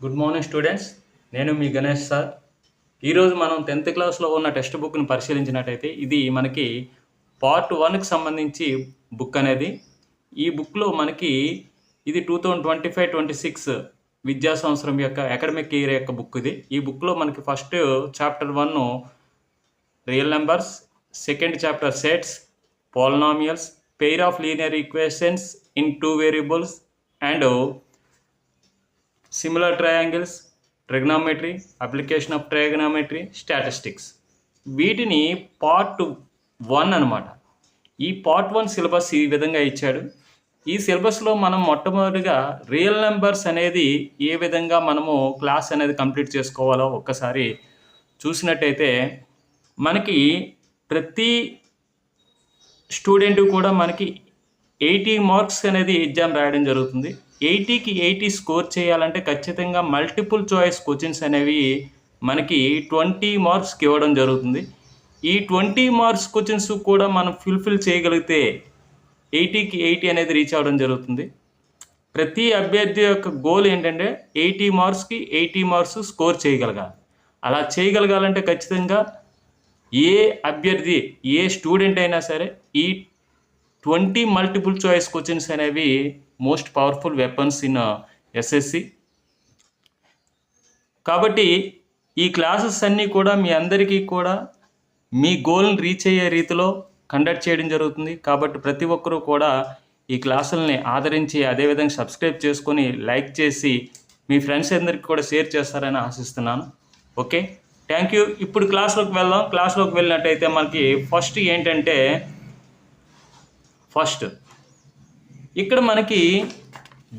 Good morning students నేను మీ Ganesh sir. ఈరోజు మనం టెన్త్ క్లాస్లో ఉన్న టెక్స్ట్ బుక్ని పరిశీలించినట్టయితే ఇది మనకి పార్ట్ వన్కి సంబంధించి బుక్ అనేది. ఈ బుక్లో మనకి ఇది two thousand twenty five twenty six విద్యా సంవత్సరం యొక్క అకాడమిక్ ఇయర్ యొక్క బుక్ ఇది. ఈ బుక్లో మనకి first chapter one real numbers second chapter sets polynomials pair of linear equations in two variables and similar triangles trigonometry application of trigonometry statistics. వీటిని part one అనమాట ఈ పార్ట్ వన్ సిలబస్ ఈ విధంగా ఇచ్చాడు. ఈ సిలబస్లో మనం మొట్టమొదటిగా రియల్ నెంబర్స్ అనేది ఏ విధంగా మనము క్లాస్ అనేది కంప్లీట్ చేసుకోవాలో ఒక్కసారి చూసినట్టయితే మనకి ప్రతి స్టూడెంట్ కూడా మనకి ఎయిటీ మార్క్స్ అనేది ఎగ్జామ్ రాయడం జరుగుతుంది. ఎయిటీకి ఎయిటీ స్కోర్ చేయాలంటే ఖచ్చితంగా మల్టిపుల్ చాయిస్ క్వశ్చన్స్ అనేవి మనకి ట్వంటీ మార్క్స్కి ఇవ్వడం జరుగుతుంది. ఈ ట్వంటీ మార్క్స్ క్వశ్చన్స్ కూడా మనం ఫుల్ఫిల్ చేయగలిగితే ఎయిటీకి ఎయిటీ అనేది రీచ్ అవ్వడం జరుగుతుంది. ప్రతి అభ్యర్థి యొక్క గోల్ ఏంటంటే ఎయిటీ మార్క్స్కి ఎయిటీ మార్క్స్ స్కోర్ చేయగలగాలి. అలా చేయగలగాలంటే ఖచ్చితంగా ఏ అభ్యర్థి ఏ స్టూడెంట్ అయినా సరే ఈ ట్వంటీ మల్టిపుల్ చాయిస్ క్వశ్చన్స్ అనేవి most powerful weapons in SSC కాబట్టి ఈ క్లాసెస్ అన్నీ కూడా మీ అందరికీ కూడా మీ గోల్ని రీచ్ అయ్యే రీతిలో కండక్ట్ చేయడం జరుగుతుంది. కాబట్టి ప్రతి ఒక్కరూ కూడా ఈ క్లాసుల్ని ఆదరించి అదేవిధంగా సబ్స్క్రైబ్ చేసుకొని లైక్ చేసి మీ ఫ్రెండ్స్ అందరికీ కూడా షేర్ చేస్తారని ఆశిస్తున్నాను. ఓకే థ్యాంక్ యూ ఇప్పుడు క్లాస్లోకి వెళ్దాం. క్లాస్లోకి వెళ్ళినట్టయితే మనకి ఫస్ట్ ఏంటంటే ఫస్ట్ ఇక్కడ మనకి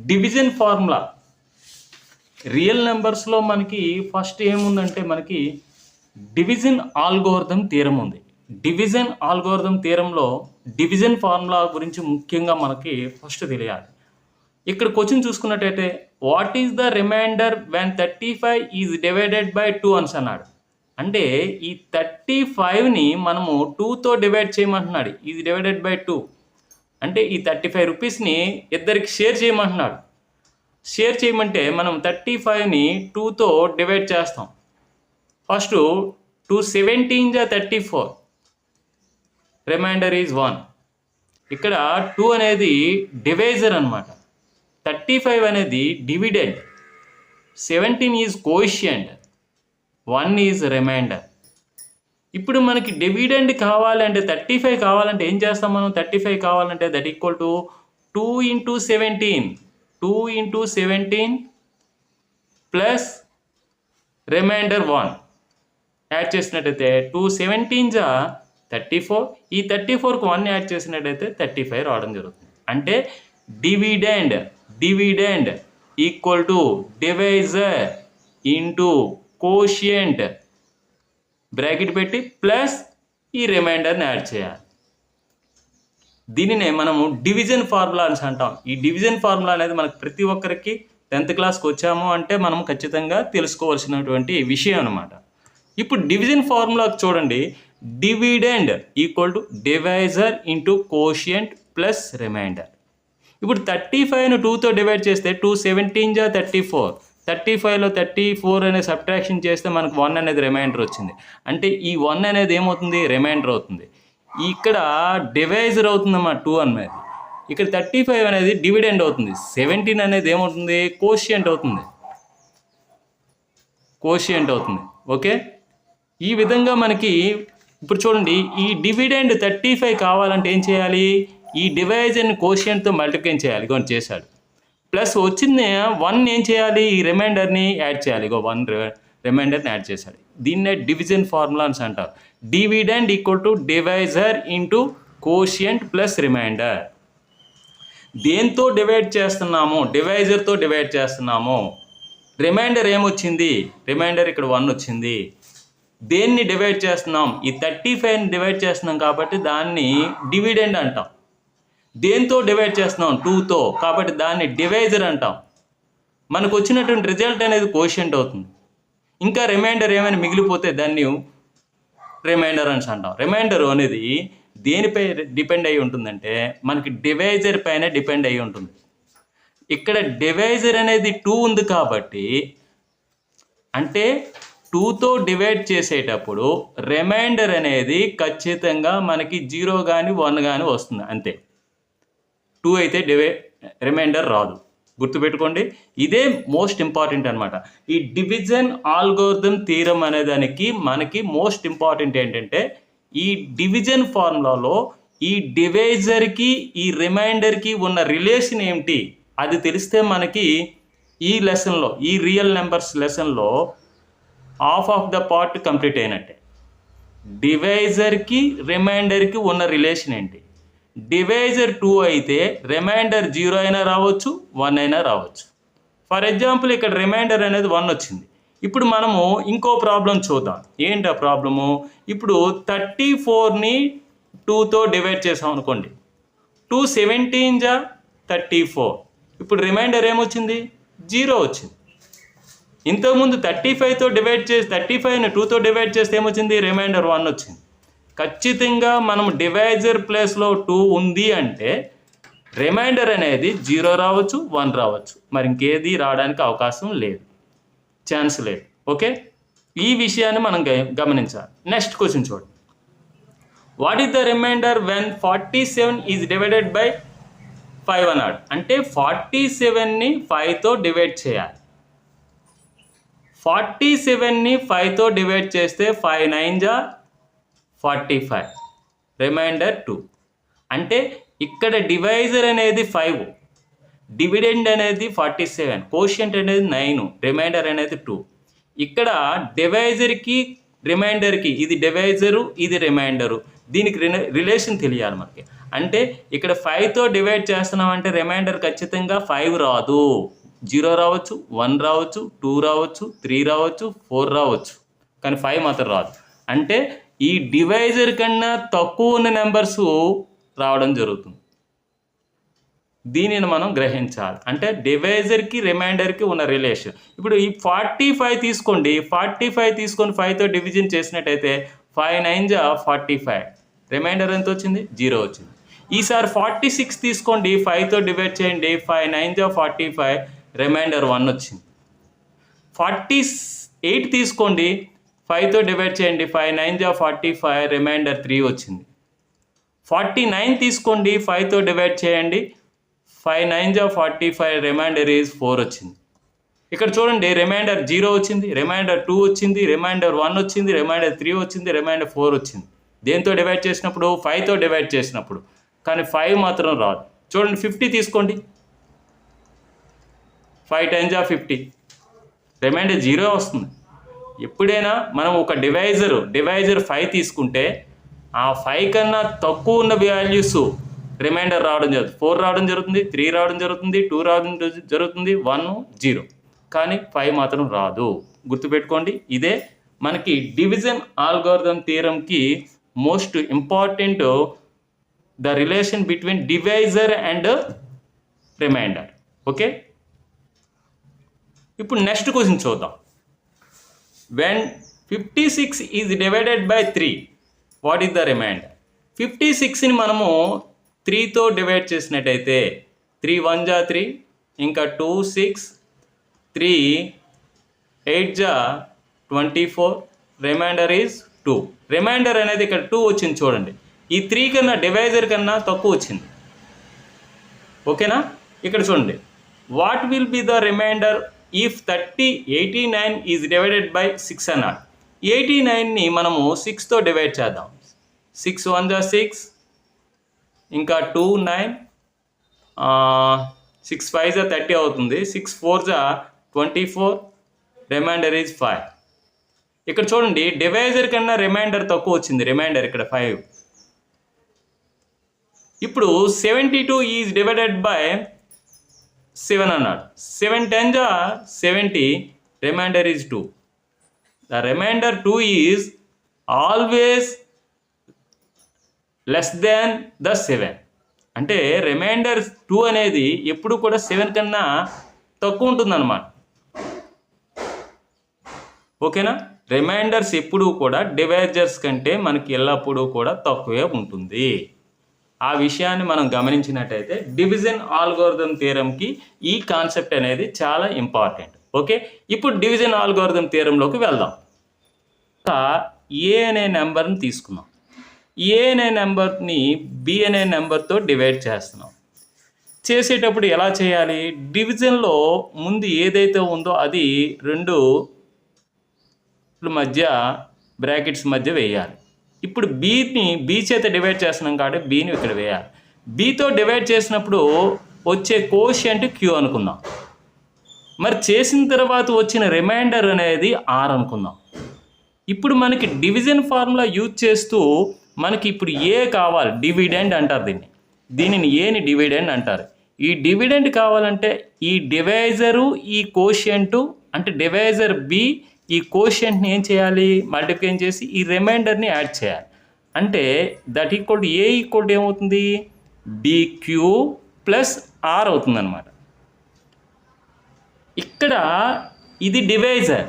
డివిజన్ ఫార్ములా రియల్ నెంబర్స్లో మనకి ఫస్ట్ ఏముందంటే మనకి డివిజన్ ఆల్గోర్థం తీరం ఉంది. డివిజన్ ఆల్గోర్థం తీరంలో డివిజన్ ఫార్ములా గురించి ముఖ్యంగా మనకి ఫస్ట్ తెలియాలి. ఇక్కడ క్వశ్చన్ చూసుకున్నట్టయితే what is the remainder when thirty five is divided by two అన్స్ అన్నాడు. అంటే ఈ థర్టీ ఫైవ్ని మనము టూతో డివైడ్ చేయమంటున్నాడు. ఈజ్ డివైడెడ్ బై టూ అంటే ఈ థర్టీ ఫైవ్ రూపీస్ని ఇద్దరికి షేర్ చేయమంటున్నాడు. షేర్ చేయమంటే మనం థర్టీ ఫైవ్ని టూతో డివైడ్ చేస్తాం. ఫస్ట్ టూ సెవెంటీన్ జా thirty four. Remainder is one. ఇక్కడ టూ అనేది డివైజర్ అనమాట థర్టీ ఫైవ్ అనేది dividend. Seventeen is quotient one is remainder. ఇప్పుడు మనకి డివిడెండ్ కావాలంటే థర్టీ ఫైవ్ కావాలంటే ఏం చేస్తాం మనం? థర్టీ ఫైవ్ కావాలంటే that equal to two into seventeen two into seventeen plus remainder one add చేసినట్టయితే టూ సెవెంటీన్ జా? థర్టీ ఫోర్ ఈ థర్టీ ఫోర్కి వన్ యాడ్ చేసినట్టయితే థర్టీ ఫైవ్ రావడం జరుగుతుంది. అంటే dividend dividend equal to divisor into quotient bracket పెట్టి ప్లస్ ఈ రిమైండర్ని యాడ్ చేయాలి. దీనినే మనము డివిజన్ ఫార్ములా అని అంటాం. ఈ డివిజన్ ఫార్ములా అనేది మనకు ప్రతి ఒక్కరికి టెన్త్ క్లాస్కి వచ్చాము అంటే మనం ఖచ్చితంగా తెలుసుకోవాల్సినటువంటి విషయం అనమాట ఇప్పుడు డివిజన్ ఫార్ములాకి చూడండి. Dividend equal to divisor into quotient plus remainder. ఇప్పుడు థర్టీ ఫైవ్ను టూతో డివైడ్ చేస్తే టూ సెవెంటీన్ జా థర్టీ ఫోర్. థర్టీ ఫైవ్లో థర్టీ ఫోర్ అనే సబ్ట్రాక్షన్ చేస్తే మనకు వన్ అనేది రిమైండర్ వచ్చింది. అంటే ఈ వన్ అనేది ఏమవుతుంది? రిమైండర్ అవుతుంది. ఇక్కడ డివైజర్ అవుతుందన్నమాట టూ అనేది. ఇక్కడ థర్టీ ఫైవ్ అనేది డివిడెండ్ అవుతుంది. సెవెంటీన్ అనేది ఏమవుతుంది? కోషియంట్ అవుతుంది. కోషియంట్ అవుతుంది. ఓకే? ఈ విధంగా మనకి ఇప్పుడు చూడండి ఈ డివిడెండ్ థర్టీ ఫైవ్ కావాలంటే ఏం చేయాలి? ఈ డివైజర్ని కోషియంట్తో మల్టిప్లై చేయాలి. కొన్ని చేశాడు. ప్లస్ వచ్చింది వన్ ఏం చేయాలి? ఈ రిమైండర్ని యాడ్ చేయాలి. ఇగో వన్ రిమైండర్ని యాడ్ చేశాడు దీన్నే డివిజన్ ఫార్ములాన్స్ అంటారు. Dividend equal to divisor into quotient plus remainder దేంతో డివైడ్ చేస్తున్నాము? డివైజర్తో డివైడ్ చేస్తున్నాము. రిమైండర్ ఏమొచ్చింది? రిమైండర్ ఇక్కడ వన్ వచ్చింది. దేన్ని డివైడ్ చేస్తున్నాం? ఈ థర్టీ ఫైవ్ని డివైడ్ చేస్తున్నాం కాబట్టి దాన్ని డివిడెండ్ అంటాం. దేంతో డివైడ్ చేస్తున్నాం? టూతో కాబట్టి దాన్ని డివైజర్ అంటాం. మనకు వచ్చినటువంటి రిజల్ట్ అనేది కోషెంట్ అవుతుంది. ఇంకా రిమైండర్ ఏమైనా మిగిలిపోతే దాన్ని రిమైండర్ అని అంటాం. రిమైండర్ అనేది దేనిపై డిపెండ్ అయి ఉంటుందంటే మనకి డివైజర్ పైన డిపెండ్ అయి ఉంటుంది. ఇక్కడ డివైజర్ అనేది టూ ఉంది కాబట్టి అంటే టూతో డివైడ్ చేసేటప్పుడు రిమైండర్ అనేది ఖచ్చితంగా మనకి జీరో కానీ వన్ కానీ వస్తుంది. అంతే. టూ అయితే డివే రిమైండర్ రాదు. గుర్తుపెట్టుకోండి ఇదే మోస్ట్ ఇంపార్టెంట్ అనమాట ఈ డివిజన్ ఆల్గోర్థం తీరం అనేదానికి మనకి మోస్ట్ ఇంపార్టెంట్ ఏంటంటే ఈ డివిజన్ ఫార్ములాలో ఈ డివైజర్కి ఈ రిమైండర్కి ఉన్న రిలేషన్ ఏమిటి? అది తెలిస్తే మనకి ఈ లెసన్లో ఈ రియల్ నెంబర్స్ లెసన్లో half of the part complete అయినట్టే. డివైజర్కి రిమైండర్కి ఉన్న రిలేషన్ ఏంటి? డివైజర్ టూ అయితే రిమైండర్ జీరో అయినా రావచ్చు వన్ అయినా రావచ్చు. ఫర్ ఎగ్జాంపుల్ ఇక్కడ రిమైండర్ అనేది వన్ వచ్చింది. ఇప్పుడు మనము ఇంకో ప్రాబ్లం చూద్దాం. ఏంటి ఆ ప్రాబ్లము? ఇప్పుడు థర్టీ ఫోర్ని టూతో డివైడ్ చేసాం అనుకోండి. టూ సెవెంటీన్ జా థర్టీ ఫోర్. ఇప్పుడు రిమైండర్ ఏమొచ్చింది? జీరో వచ్చింది. ఇంతకుముందు థర్టీ ఫైవ్తో డివైడ్ చేసి థర్టీ ఫైవ్ని టూతో డివైడ్ చేస్తే ఏమొచ్చింది? రిమైండర్ వన్ వచ్చింది. ఖచ్చితంగా మనం డివైజర్ ప్లేస్లో టూ ఉంది అంటే రిమైండర్ అనేది జీరో రావచ్చు వన్ రావచ్చు. మరి ఇంకేది రావడానికి అవకాశం లేదు. ఛాన్స్ లేదు. ఓకే? ఈ విషయాన్ని మనం గ- గమనించాలి. నెక్స్ట్ క్వశ్చన్ చూడండి. What is the remainder when forty seven is divided by five అన్నాడు అంటే ఫార్టీ సెవెన్ని ఫైవ్తో డివైడ్ చేయాలి. ఫార్టీ సెవెన్ని ఫైవ్తో డివైడ్ చేస్తే ఫైవ్ నైన్ జా? Forty five. Remainder two. అంటే ఇక్కడ డివైజర్ అనేది ఫైవ్. డివిడెండ్ అనేది ఫార్టీ సెవెన్. కోషియంట్ అనేది నైన్. రిమైండర్ అనేది టూ. ఇక్కడ డివైజర్కి రిమైండర్కి ఇది డివైజరు ఇది రిమైండరు. దీనికి రిలేషన్ తెలియాలి మనకి. అంటే ఇక్కడ ఫైవ్తో డివైడ్ చేస్తున్నామంటే రిమైండర్ ఖచ్చితంగా ఫైవ్ రాదు. జీరో రావచ్చు వన్ రావచ్చు టూ రావచ్చు త్రీ రావచ్చు ఫోర్ రావచ్చు. కానీ ఫైవ్ మాత్రం రాదు. అంటే ఈ డివైజర్ కన్నా తక్కువ ఉన్న నెంబర్స్ రావడం జరుగుతుంది. దీనిని మనం గ్రహించాలి. అంటే డివైజర్కి రిమైండర్కి ఉన్న రిలేషన్. ఇప్పుడు ఈ ఫార్టీ ఫైవ్ తీసుకోండి. ఫార్టీ ఫైవ్ తీసుకొని ఫైవ్తో డివిజన్ చేసినట్టయితే ఫైవ్ నైన్ జా ఫార్టీ ఫైవ్. రిమైండర్ ఎంత వచ్చింది? జీరో వచ్చింది. ఈసారి ఫార్టీ సిక్స్ తీసుకోండి. ఫైవ్తో డివైడ్ చేయండి. ఫైవ్ నైన్ జా ఫార్టీ ఫైవ్. రిమైండర్ వన్ వచ్చింది. ఫార్టీ ఎయిట్ తీసుకోండి. ఫైవ్తో డివైడ్ చేయండి. ఫైవ్ నైన్ జా ఫార్టీ ఫైవ్ రిమైండర్ త్రీ వచ్చింది. ఫార్టీ నైన్ తీసుకోండి. ఫైవ్తో డివైడ్ చేయండి. ఫైవ్ నైన్ జా forty five remainder is four వచ్చింది. ఇక్కడ చూడండి రిమైండర్ జీరో వచ్చింది రిమైండర్ టూ వచ్చింది రిమైండర్ వన్ వచ్చింది రిమైండర్ త్రీ వచ్చింది రిమైండర్ ఫోర్ వచ్చింది. దేంతో డివైడ్ చేసినప్పుడు? ఫైవ్తో డివైడ్ చేసినప్పుడు. కానీ ఫైవ్ మాత్రం రాదు. చూడండి ఫిఫ్టీ తీసుకోండి. ఫైవ్ టెన్ జా ఫిఫ్టీ. రిమైండర్ జీరో వస్తుంది. ఎప్పుడైనా మనం ఒక డివైజర్ డివైజర్ ఫైవ్ తీసుకుంటే ఆ ఫైవ్ కన్నా తక్కువ ఉన్న వాల్యూస్ రిమైండర్ రావడం జరుగుతుంది. ఫోర్ రావడం జరుగుతుంది త్రీ రావడం జరుగుతుంది టూ రావడం జరుగుతుంది వన్ జీరో. కానీ ఫైవ్ మాత్రం రాదు. గుర్తుపెట్టుకోండి ఇదే మనకి division algorithm తీరంకి most important the relation between divisor and remainder. Okay? ఇప్పుడు నెక్స్ట్ క్వశ్చన్ చూద్దాం. When fifty six is divided by three what the the remainder fifty సిక్స్ని మనము త్రీతో డివైడ్ చేసినట్టయితే త్రీ వన్ జా త్రీ ఇంకా టూ సిక్స్ త్రీ ఎయిట్ జా twenty four remainder is two remainder అనేది ఇక్కడ టూ వచ్చింది చూడండి. ఈ త్రీ కన్నా డివైజర్ కన్నా తక్కువ వచ్చింది. ఓకేనా? ఇక్కడ చూడండి. What will be the remainder if thirty eighty nine is divided by six అన్నాడు ఎయిటీ నైన్ని మనము సిక్స్తో డివైడ్ చేద్దాం. సిక్స్ వన్ జా సిక్స్ ఇంకా టూ నైన్ సిక్స్ ఫైవ్ జా థర్టీ అవుతుంది. సిక్స్ ఫోర్ జా twenty four remainder is five ఇక్కడ చూడండి డివైజర్ కన్నా రిమైండర్ తక్కువ వచ్చింది. రిమైండర్ ఇక్కడ ఫైవ్ ఇప్పుడు seventy two is divided by seven అన్నాడు. సెవెన్ టెన్ జా? Seventy. Remainder is two. The remainder two is always less than the seven. అంటే రిమైండర్ టూ అనేది ఎప్పుడు కూడా సెవెన్ కన్నా తక్కువ ఉంటుందన్నమాట. ఓకేనా? రిమైండర్స్ ఎప్పుడూ కూడా డివైజర్స్ కంటే మనకి ఎల్లప్పుడూ కూడా తక్కువే ఉంటుంది. ఆ విషయాన్ని మనం గమనించినట్టయితే డివిజన్ ఆల్గోరిథం థియరంకి ఈ కాన్సెప్ట్ అనేది చాలా ఇంపార్టెంట్. ఓకే? ఇప్పుడు డివిజన్ ఆల్గోరిథం థియరంలోకి వెళ్దాం. ఒక ఏ అనే నెంబర్ని తీసుకున్నాం ఏ అనే నెంబర్ని బి అనే నెంబర్తో డివైడ్ చేస్తున్నాం. చేసేటప్పుడు ఎలా చేయాలి? డివిజన్లో ముందు ఏదైతే ఉందో అది రెండు మధ్య బ్రాకెట్స్ మధ్య వేయాలి. ఇప్పుడు బీని బీ చేత డివైడ్ చేస్తున్నాం కాబట్టి బీని ఇక్కడ వేయాలి. బీతో డివైడ్ చేసినప్పుడు వచ్చే కోషియంట్ క్యూ అనుకుందాం. మరి చేసిన తర్వాత వచ్చిన రిమైండర్ అనేది ఆర్ అనుకుందాం. ఇప్పుడు మనకి డివిజన్ ఫార్ములా యూజ్ చేస్తూ మనకి ఇప్పుడు ఏ కావాలి. డివిడెండ్ అంటారు దీన్ని. దీనిని ఏని డివిడెండ్ అంటారు. ఈ డివిడెండ్ కావాలంటే ఈ డివైజరు ఈ కోషియంటు అంటే డివైజర్ బి ఈ కోషియంట్ని ఏం చేయాలి? మల్టిప్లై చేసి ఈ రిమైండర్ని యాడ్ చేయాలి. అంటే that equal to A equal to ఏమవుతుంది? బీక్యూ ప్లస్ ఆర్ అవుతుందన్నమాట. ఇక్కడ ఇది డివైజర్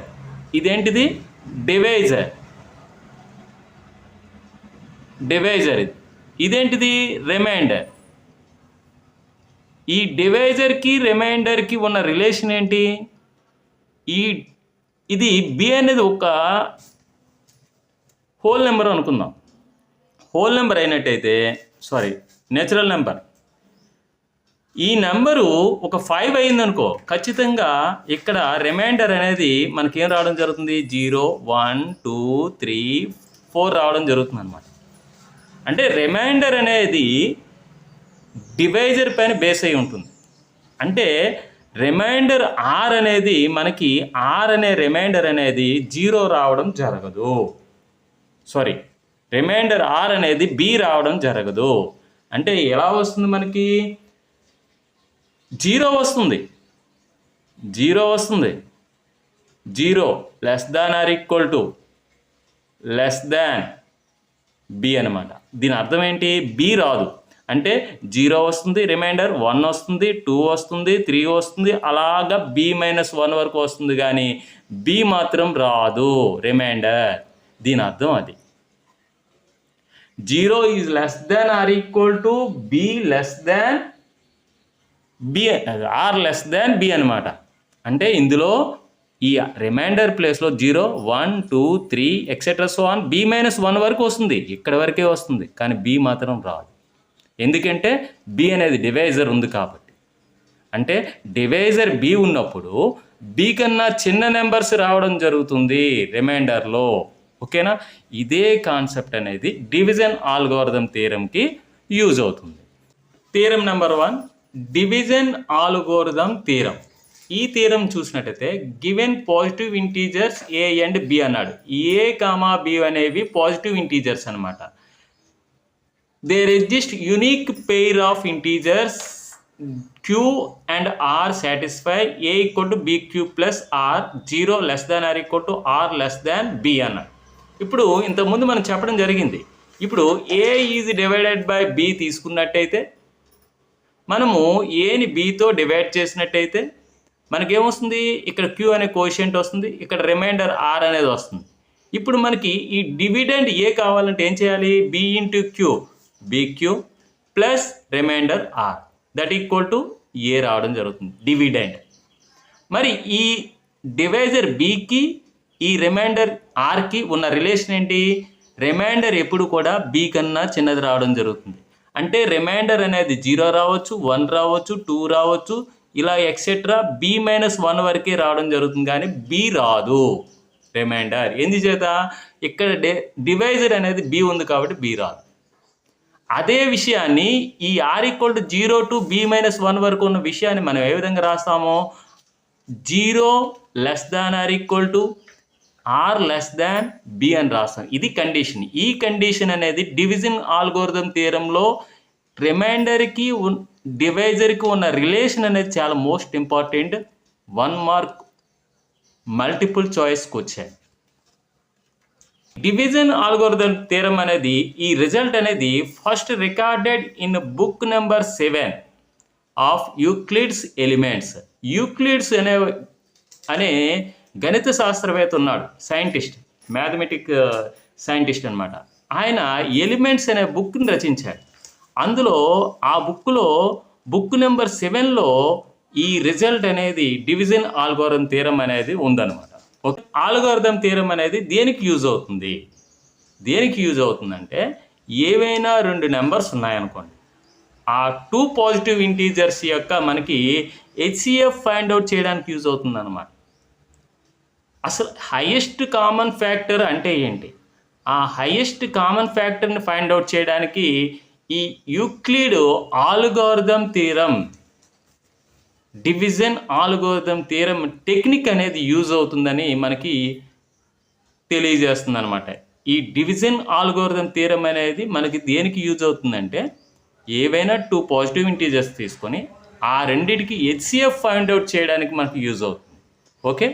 ఇదేంటిది? డివైజర్ డివైజర్ ఇది. ఇదేంటిది? రిమైండర్ ఈ డివైజర్కి రిమైండర్కి ఉన్న రిలేషన్ ఏంటి? ఈ ఇది బి అనేది ఒక హోల్ నెంబర్ అనుకుందాం. హోల్ నెంబర్ అయినట్టయితే సారీ నేచురల్ నెంబర్ ఈ నెంబరు ఒక ఫైవ్ అయిందనుకో ఖచ్చితంగా ఇక్కడ రిమైండర్ అనేది మనకేం రావడం జరుగుతుంది? Zero one two three four రావడం జరుగుతుంది అనమాట అంటే రిమైండర్ అనేది డివైజర్ పైన బేస్ అయి ఉంటుంది. అంటే రిమైండర్ ఆర్ అనేది మనకి ఆర్ అనే రిమైండర్ అనేది జీరో రావడం జరగదు. సారీ రిమైండర్ ఆర్ అనేది బి రావడం జరగదు. అంటే ఎలా వస్తుంది మనకి? జీరో వస్తుంది. జీరో వస్తుంది. Zero less than r equal to less than b అనమాట దీని అర్థం ఏంటి? బి రాదు. అంటే జీరో వస్తుంది రిమైండర్ వన్ వస్తుంది టూ వస్తుంది త్రీ వస్తుంది అలాగా బి మైనస్ వన్ వరకు వస్తుంది కానీ బి మాత్రం రాదు రిమైండర్. దీని అర్థం అది. Zero is less than r equal to b less than b r less than b అనమాట అంటే ఇందులో ఈ రిమైండర్ ప్లేస్లో zero one two three etcetera so on b minus one వరకు వస్తుంది ఇక్కడ వరకే వస్తుంది కానీ బి మాత్రం రాదు. ఎందుకంటే బి అనేది డివైజర్ ఉంది కాబట్టి. అంటే డివైజర్ బి ఉన్నప్పుడు బి కన్నా చిన్న నెంబర్స్ రావడం జరుగుతుంది రిమైండర్లో ఓకేనా? ఇదే కాన్సెప్ట్ అనేది డివిజన్ ఆల్గోరిథం థీరంకి యూజ్ అవుతుంది. Theorem number one division algorithm theorem ఈ థీరం చూసినట్టయితే given positive integers a and b అన్నాడు. ఏ కామా బి అనేవి పాజిటివ్ ఇంటీజర్స్ అన్నమాట. There exist unique pair of integers q and r satisfy a equal to bq plus r 0 less than or equal to r less than b అన్న. ఇప్పుడు ఇంతకుముందు మనం చెప్పడం జరిగింది. ఇప్పుడు a is divided by b తీసుకున్నట్టయితే మనము ఏని బితో డివైడ్ చేసినట్టయితే మనకేమొస్తుంది? ఇక్కడ క్యూ అనే కోషియంట్ వస్తుంది ఇక్కడ రిమైండర్ ఆర్ అనేది వస్తుంది. ఇప్పుడు మనకి ఈ డివిడెండ్ ఏ కావాలంటే ఏం చేయాలి? B into q b q plus remainder r that equal to a రావడం జరుగుతుంది. డివిడెండ్ మరి ఈ డివైజర్ బికి ఈ రిమైండర్ ఆర్కి ఉన్న రిలేషన్ ఏంటి? రిమైండర్ ఎప్పుడు కూడా బీ కన్నా చిన్నది రావడం జరుగుతుంది. అంటే రిమైండర్ అనేది జీరో రావచ్చు వన్ రావచ్చు టూ రావచ్చు ఇలా ఎక్సెట్రా బీ మైనస్ వన్ వరకే రావడం జరుగుతుంది కానీ బీ రాదు. రిమైండర్ ఎందుచేత ఇక్కడ డివైజర్ అనేది బీ ఉంది కాబట్టి బీ రాదు. అదే విషయాన్ని ఈ r equal to zero to b minus one వరకు ఉన్న విషయాన్ని మనం ఏ విధంగా రాస్తామో? Zero less than or equal to r less than b అని రాస్తాం. ఇది కండిషన్ ఈ కండిషన్ అనేది డివిజన్ ఆల్గోరిథం థియరంలో రిమైండర్కి డివైజర్కి ఉన్న రిలేషన్ అనేది చాలా most important one mark multiple చాయిస్కి వచ్చాయి. డివిజన్ ఆల్గోరిథం థీరం అనేది ఈ రిజల్ట్ అనేది first recorded in book number seven of Euclid's elements. Euclid's అనే అనే గణిత శాస్త్రవేత్త ఉన్నాడు సైంటిస్ట్ మ్యాథమెటిక్ సైంటిస్ట్ అన్నమాట. ఆయన ఎలిమెంట్స్ అనే బుక్ని రచించాడు. అందులో ఆ బుక్లో బుక్ నెంబర్ సెవెన్లో ఈ రిజల్ట్ అనేది డివిజన్ ఆల్గోరం తీరం అనేది ఉందన్నమాట. ఆల్గోరిథం తీరం అనేది దేనికి యూజ్ అవుతుంది? దేనికి యూజ్ అవుతుందంటే ఏవైనా రెండు నెంబర్స్ ఉన్నాయనుకోండి. ఆ టూ పాజిటివ్ ఇంటీజర్స్ యొక్క మనకి హెచ్సిఎఫ్ ఫైండ్ అవుట్ చేయడానికి యూజ్ అవుతుందన్నమాట. అసలు హైయెస్ట్ కామన్ ఫ్యాక్టర్ అంటే ఏంటి? ఆ హైయెస్ట్ కామన్ ఫ్యాక్టర్ని ఫైండ్ అవుట్ చేయడానికి ఈ Euclid algorithm theorem division algorithm theorem technique అనేది యూజ్ అవుతుందని మనకి తెలియజేస్తుంది అనమాట ఈ డివిజన్ ఆల్గోరిథం తీరం అనేది మనకి దేనికి యూజ్ అవుతుందంటే ఏవైనా టూ పాజిటివ్ ఇంటీజర్స్ తీసుకొని ఆ రెండిటికి హెచ్సిఎఫ్ ఫైండ్ అవుట్ చేయడానికి మనకి యూజ్ అవుతుంది. ఓకే?